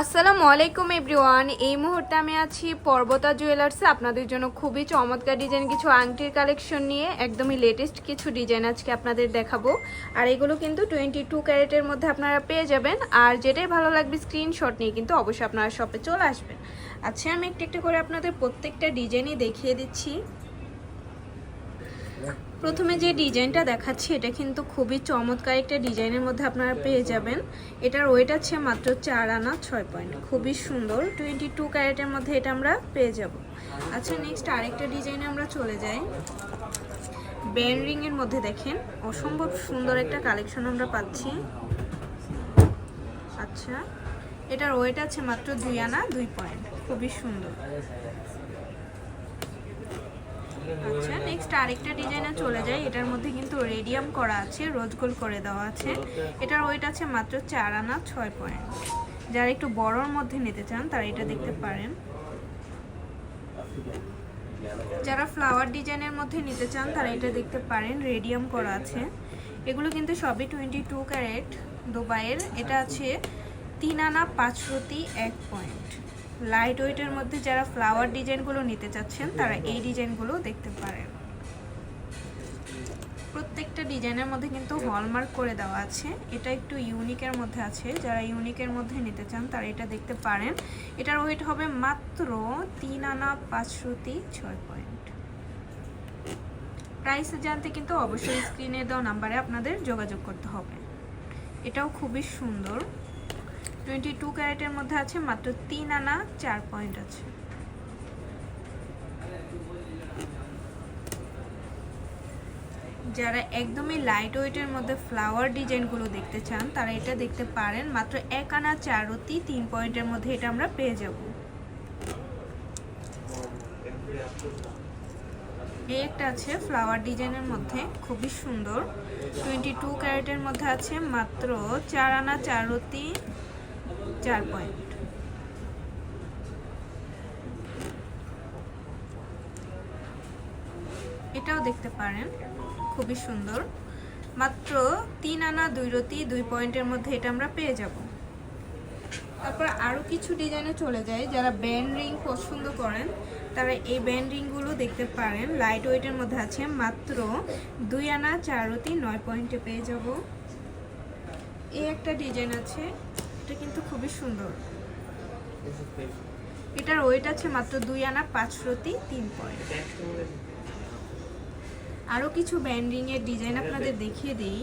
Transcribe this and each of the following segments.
আসসালামু আলাইকুম এভরিওয়ান। এই মুহূর্তে আমি আছি পর্বতা জুয়েলার্সে। আপনাদের জন্য খুবই চমৎকার ডিজাইন কিছু আংটির কালেকশন নিয়ে, একদমই লেটেস্ট কিছু ডিজাইন আজকে আপনাদের দেখাবো। আর এগুলো কিন্তু টোয়েন্টি টু ক্যারেটের মধ্যে আপনারা পেয়ে যাবেন। আর যেটাই ভালো লাগবে স্ক্রিনশট নিয়ে কিন্তু অবশ্যই আপনারা শপে চলে আসবেন। আচ্ছা আমি একটু একটু করে আপনাদের প্রত্যেকটা ডিজাইনই দেখিয়ে দিচ্ছি। প্রথমে যে ডিজাইনটা দেখাচ্ছি এটা কিন্তু খুবই চমৎকার একটা ডিজাইনের মধ্যে আপনারা পেয়ে যাবেন। এটার ওয়েট আছে মাত্র চার আনা ছয় পয়েন্ট খুবই সুন্দর। টোয়েন্টি টু ক্যারেটের মধ্যে এটা আমরা পেয়ে যাব। আচ্ছা নেক্সট আরেকটা ডিজাইনে আমরা চলে যাই। ব্যান রিংয়ের মধ্যে দেখেন অসম্ভব সুন্দর একটা কালেকশন আমরা পাচ্ছি। আচ্ছা এটার ওয়েট আছে মাত্র দুই আনা দুই পয়েন্ট খুবই সুন্দর। আচ্ছা নেক্সট আরেকটা ডিজাইনে চলে যাই এটার মধ্যে কিন্তু রেডিয়াম করা আছে রোজ গোল করে দেওয়া আছে। এটার ওয়েট আছে মাত্র চার আনা ছয় পয়েন্ট যারা একটু বড়র মধ্যে নিতে চান, তারা এটা দেখতে পারেন। যারা ফ্লাওয়ার ডিজাইনের মধ্যে নিতে চান, তারা এটা দেখতে পারেন রেডিয়াম করা আছে। এগুলো কিন্তু সবই টোয়েন্টি টু ক্যারেট দুবাইয়ের। এটা আছে তিন আনা পাঁচ রতি এক পয়েন্ট লাইট ওয়েটের মধ্যে যারা ফ্লাওয়ার ডিজাইনগুলো নিতে চাচ্ছেন, তারা এই ডিজাইনগুলো দেখতে পারেন। প্রত্যেকটা ডিজাইনের মধ্যে কিন্তু হলমার্ক করে দেওয়া আছে। এটা একটু ইউনিকের মধ্যে আছে। যারা ইউনিকের মধ্যে নিতে চান, তারা এটা দেখতে পারেন। এটার ওয়েট হবে মাত্র তিন আনা পাঁচশোতি ছয় পয়েন্ট প্রাইস জানতে কিন্তু অবশ্যই স্ক্রিনে দেওয়া নাম্বারে আপনাদের যোগাযোগ করতে হবে। এটাও খুবই সুন্দর। টোয়েন্টি টু ক্যারেটের মধ্যে আছে, মাত্র তিন আনা, চার পয়েন্ট আছে। যারা একদমই লাইট ওয়েটের মধ্যে ফ্লাওয়ার ডিজাইনগুলো দেখতে চান, তারা এটা দেখতে পারেন। মাত্র এক আনা, চার অতি তিন পয়েন্টের মধ্যে এটা আমরা পেয়ে যাব। এই একটা আছে ফ্লাওয়ার ডিজাইনের মধ্যে, খুবই সুন্দর। টোয়েন্টি টু ক্যারেটের মধ্যে আছে, মাত্র চার আনা, চার অতি চার পয়েন্ট। এটাও দেখতে পারেন, খুবই সুন্দর। মাত্র তিন আনা দুই রতি, দুই পয়েন্টের মধ্যে এটা আমরা পেয়ে যাব। তারপর আরও কিছু ডিজাইনে চলে যায় যারা ব্যান্ড রিং পছন্দ করেন, তারা এই ব্যান্ড রিংগুলো দেখতে পারেন। লাইট ওয়েটের মধ্যে আছে মাত্র দুই আনা, চার রতি, নয় পয়েন্টে পেয়ে যাব। এই একটা ডিজাইন আছে এটা কিন্তু খুবই সুন্দর। এটার ওয়েট আছে মাত্র দুই আনা পাঁচ রতি তিন পয়েন্ট। আরও কিছু ব্যান্ডিং এর ডিজাইন আপনাদের দেখিয়ে দিই।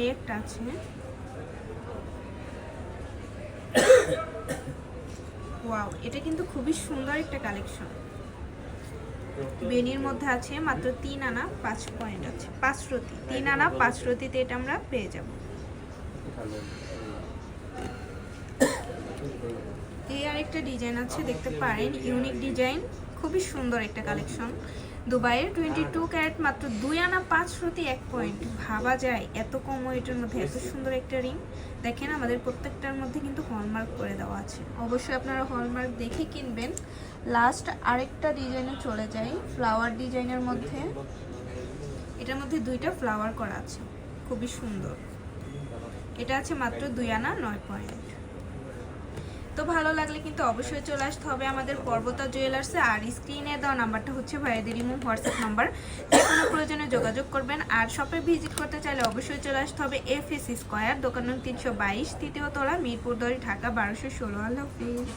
এই একটা আছে। ওয়াও এটা কিন্তু খুবই সুন্দর একটা কালেকশন বেনির মধ্যে আছে মাত্র তিন আনা পাঁচ পয়েন্ট আছে। পাঁচ রতি তিন আনা পাঁচ রতিতে এটা আমরা পেয়ে যাব। এই আরেকটা ডিজাইন আছে দেখতে পারেন ইউনিক ডিজাইন খুবই সুন্দর একটা কালেকশন। দুবাইয়ের টোয়েন্টি টু ক্যারেট মাত্র দুই আনা পাঁচ প্রতি এক পয়েন্ট ভাবা যায় এত কম ওয়েটের মধ্যে এত সুন্দর একটা রিং। দেখেন আমাদের প্রত্যেকটার মধ্যে কিন্তু হলমার্ক করে দেওয়া আছে। অবশ্যই আপনারা হলমার্ক দেখে কিনবেন। লাস্ট আরেকটা ডিজাইনে চলে যাই ফ্লাওয়ার ডিজাইনের মধ্যে। এটার মধ্যে দুইটা ফ্লাওয়ার করা আছে খুবই সুন্দর। এটা আছে মাত্র দুই আনা নয় পয়েন্ট তো ভালো লাগলে কিন্তু অবশ্যই চলে আসতে হবে আমাদের পর্বতা জুয়েলার্সে। আর স্ক্রিনে দেওয়া নাম্বারটা হচ্ছে ভাইয়াদের ইমো, হোয়াটসঅ্যাপ নাম্বার। যে কোনো প্রয়োজনে যোগাযোগ করবেন। আর শপে ভিজিট করতে চাইলে অবশ্যই চলে আসতে হবে এফ এস স্কোয়ার, দোকান তিনশো বাইশ, তৃতীয় তলা মিরপুর দড়ি, ঢাকা বারোশো ষোলো, আল্লাহ হাফিজ।